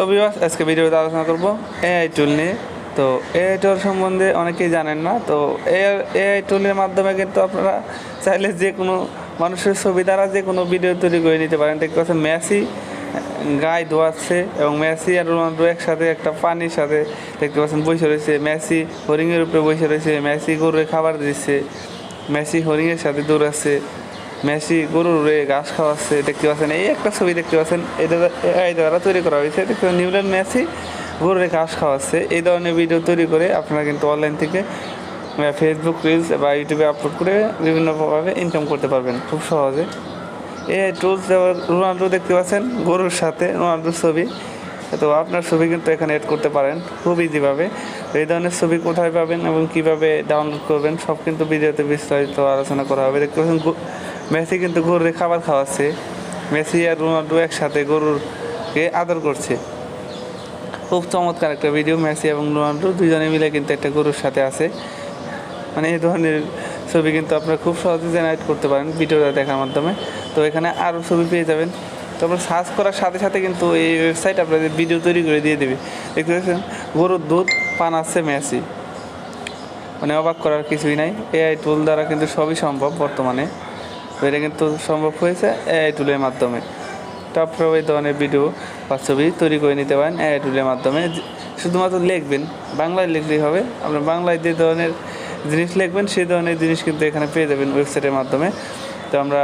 তো বিবাস আজকে ভিডিওতে আলোচনা করব এআই টুল নিয়ে। তো এআই টুল সম্বন্ধে অনেকেই জানেন না, তো এআই টুলের মাধ্যমে কিন্তু আপনারা চাইলে যে কোনো মানুষের ছবি দ্বারা যে কোনো ভিডিও তৈরি করে নিতে পারেন। দেখতে পাচ্ছেন মেসি, গায়ে ধোয়াচ্ছে এবং মেসি আর রোনাল্ডো একসাথে একটা পানির সাথে দেখতে পাচ্ছেন বসে রয়েছে। মেসি হরিংয়ের উপরে বসে রয়েছে, মেসি গরুরে খাবার দিচ্ছে, মেসি হরিংয়ের সাথে দৌড়াচ্ছে। মেসি গরুর ঘাস খাওয়াচ্ছে, দেখতে পাচ্ছেন, এই একটা ছবি দেখতে পাচ্ছেন, এই দ্বারা তৈরি করা হয়েছে, দেখতে পাচ্ছেন নিউল্যান্ড মেসি গরুরে ঘাস খাওয়াচ্ছে, এই ধরনের ভিডিও তৈরি করে আপনারা কিন্তু অনলাইন থেকে ফেসবুক রিলস বা ইউটিউবে আপলোড করে বিভিন্নভাবে ইনকাম করতে পারবেন, খুব সহজে। এই টুলস রোনাল্ডো দেখতে পাচ্ছেন, গরুর সাথে রোনাল্ডোর ছবি, তো আপনার ছবি কিন্তু এখানে এড করতে পারেন, খুব ইজিভাবে এই ধরনের ছবি কোথায় পাবেন এবং কীভাবে ডাউনলোড করবেন, সব কিন্তু ভিডিওতে বিস্তারিত আলোচনা করা হবে। দেখতে পাচ্ছেন মেসি কিন্তু গরুরে খাবার খাওয়াচ্ছে। মেসি আর রোনাল্ডো একসাথে গরুরকে আদর করছে। খুব চমৎকার একটা ভিডিও মেসি এবং রোনাল্ডো দুজনে মিলে কিন্তু একটা গরুর সাথে আছে। মানে এই ধরনের ছবি কিন্তু আপনারা খুব সহজে জেনারেট করতে পারেন ভিডিওটা দেখার মাধ্যমে। তো এখানে আরও ছবি পেয়ে যাবেন। তারপর সার্চ করার সাথে সাথে কিন্তু এই ওয়েবসাইট আপনাদের ভিডিও তৈরি করে দিয়ে দেবে। দেখতে পাচ্ছেন, গরুর দুধ, পান আছে মেসি। মানে অবাক করার কিছুই নাই। এআই টুল দ্বারা কিন্তু সবই সম্ভব বর্তমানে। তো এটা কিন্তু সম্ভব হয়েছে এআই টুলের মাধ্যমে। তো আপনারাও এই ধরনের ভিডিও বা ছবি তৈরি করে নিতে পারেন এআই টুলের মাধ্যমে। শুধুমাত্র লিখবেন, বাংলায় লিখলেই হবে। আপনার বাংলায় যে ধরনের জিনিস লিখবেন, সেই ধরনের জিনিস কিন্তু এখানে পেয়ে যাবেন ওয়েবসাইটের মাধ্যমে। তো আমরা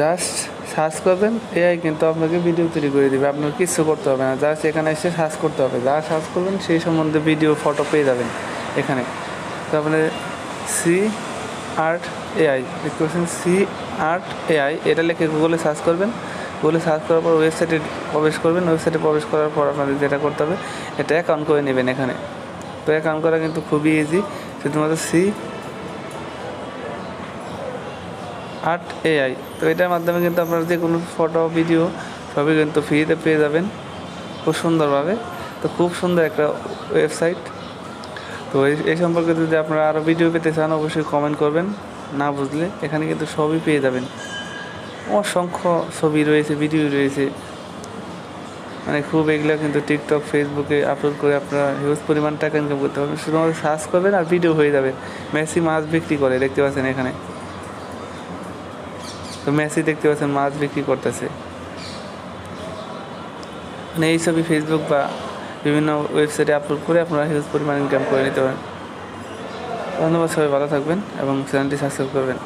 জাস্ট সার্চ করবেন এআই কিন্তু আপনাকে ভিডিও তৈরি করে দেবে। আপনার কিছু করতে হবে না জাস্ট এখানে এসে সার্চ করতে হবে। যা সার্চ করবেন, সেই সম্বন্ধে ভিডিও ফটো পেয়ে যাবেন এখানে। তো আপনার সি আর্ট এআই দেখতে পাচ্ছেন সি আর্ট এআই এটা লিখে গুগলে সার্চ করবেন। গুগলে সার্চ করার পর ওয়েবসাইটে প্রবেশ করবেন। ওয়েবসাইটে প্রবেশ করার পর আপনাদের যেটা করতে হবে, এটা অ্যাকাউন্ট করে নেবেন এখানে। তো অ্যাকাউন্ট করা কিন্তু খুবই ইজি শুধুমাত্র সি আর্ট এআই তো এটার মাধ্যমে কিন্তু আপনারা যে কোনো ফটো ভিডিও সবই কিন্তু ফ্রিতে পেয়ে যাবেন। খুব সুন্দরভাবে। তো খুব সুন্দর একটা ওয়েবসাইট তো এই সম্পর্কে যদি আপনারা আরও ভিডিও পেতে চান, অবশ্যই কমেন্ট করবেন। না বুঝলে, এখানে কিন্তু সবই পেয়ে যাবেন। অসংখ্য ছবি রয়েছে ভিডিও রয়েছে। মানে খুব এগুলো কিন্তু টিকটক ফেসবুকে আপলোড করে আপনারা হিউজ পরিমাণ টাকা ইনকাম করতে পারবেন। শুধুমাত্র সার্চ করবেন আর ভিডিও হয়ে যাবে। মেসি মাছ বিক্রি করে, দেখতে পাচ্ছেন এখানে। তো মেসি দেখতে পাচ্ছেন মাছ বিক্রি করতেছে। মানে এই ছবি ফেসবুক বা বিভিন্ন ওয়েবসাইটে আপলোড করে আপনারা হিউজ পরিমাণ ইনকাম করে নিতে পারেন। ধন্যবাদ সবাই, ভালো থাকবেন এবং চ্যানেলটি সাবস্ক্রাইব করবেন।